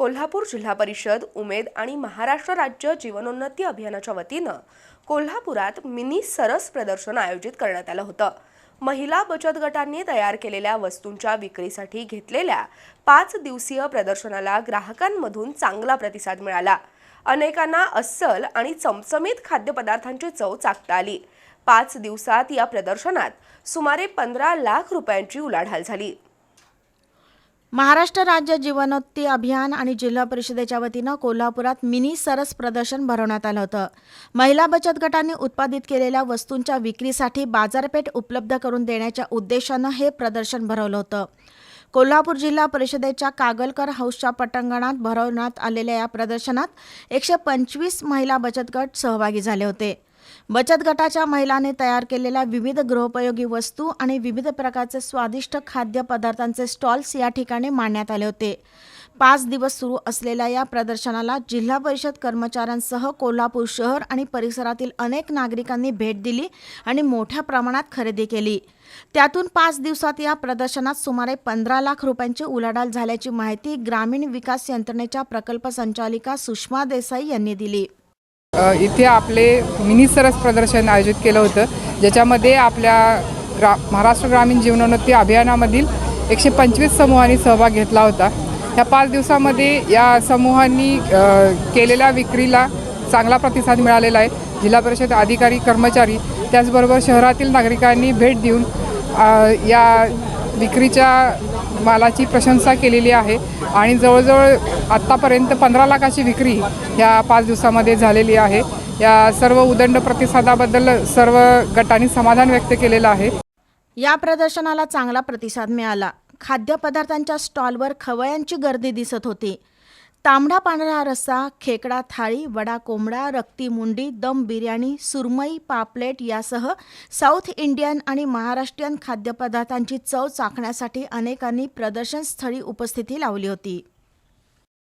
कोल्हापूर जिल्हा परिषद उमेद आणि महाराष्ट्र राज्य जीवनोन्नती अभियानाच्या वतीनं कोल्हापुरात मिनी सरस प्रदर्शन आयोजित करण्यात आलं होतं. महिला बचत गटांनी तयार केलेल्या वस्तूंच्या विक्रीसाठी घेतलेल्या पाच दिवसीय प्रदर्शनाला ग्राहकांमधून चांगला प्रतिसाद मिळाला. अनेकांना अस्सल आणि चमचमीत खाद्यपदार्थांची चव चाकता आली. पाच दिवसात या प्रदर्शनात सुमारे पंधरा लाख रुपयांची उलाढाल झाली. महाराष्ट्र राज्य जीवनोत्ती अभियान आणि जिल्हा परिषदेच्या वतीनं कोल्हापुरात मिनी सरस प्रदर्शन भरवण्यात आलं होतं. महिला बचत गटांनी उत्पादित केलेल्या वस्तूंच्या विक्रीसाठी बाजारपेठ उपलब्ध करून देण्याच्या उद्देशानं हे प्रदर्शन भरवलं होतं. कोल्हापूर जिल्हा परिषदेच्या कागलकर हाऊसच्या पटांगणात भरवण्यात आलेल्या या प्रदर्शनात एकशे पंचवीस महिला बचत गट सहभागी झाले होते. बचत गटाच्या महिलांनी तयार केलेल्या विविध गृहोपयोगी वस्तू आणि विविध प्रकारचे स्वादिष्ट खाद्यपदार्थांचे स्टॉल्स या ठिकाणी मांडण्यात आले होते. पाच दिवस सुरू असलेल्या या प्रदर्शनाला जिल्हा परिषद कर्मचाऱ्यांसह कोल्हापूर शहर आणि परिसरातील अनेक नागरिकांनी भेट दिली आणि मोठ्या प्रमाणात खरेदी केली. त्यातून पाच दिवसात या प्रदर्शनात सुमारे पंधरा लाख रुपयांची उलाढाल झाल्याची माहिती ग्रामीण विकास यंत्रणेच्या प्रकल्प संचालिका सुषमा देसाई यांनी दिली. इथे आपले मिनी सरस प्रदर्शन आयोजित केलं होतं ज्याच्यामध्ये आपल्या ग्रा महाराष्ट्र ग्रामीण जीवनोन्नती अभियानामधील एकशे पंचवीस समूहांनी सहभाग घेतला होता. ह्या पाच दिवसामध्ये या समूहांनी केलेल्या विक्रीला चांगला प्रतिसाद मिळालेला आहे. जिल्हा परिषद अधिकारी कर्मचारी त्याचबरोबर शहरातील नागरिकांनी भेट देऊन या विक्रीच्या मालाची प्रशंसा केलेली आहे आणि जवळजवळ आत्तापर्यंत पंधरा लाखाची विक्री ह्या पाच दिवसामध्ये झालेली आहे. या सर्व उदंड प्रतिसादाबद्दल सर्व गटांनी समाधान व्यक्त केलेलं आहे. या प्रदर्शनाला चांगला प्रतिसाद मिळाला. खाद्यपदार्थांच्या स्टॉलवर खवयांची गर्दी दिसत होती. तांबडा पांढरा रस्सा खेकडा थाळी वडा कोंबडा रक्ती मुंडी दम बिर्याणी सुरमई पापलेट यासह साऊथ इंडियन आणि महाराष्ट्रीयन खाद्यपदार्थांची चव चाखण्यासाठी अनेकांनी प्रदर्शनस्थळी उपस्थिती लावली होती.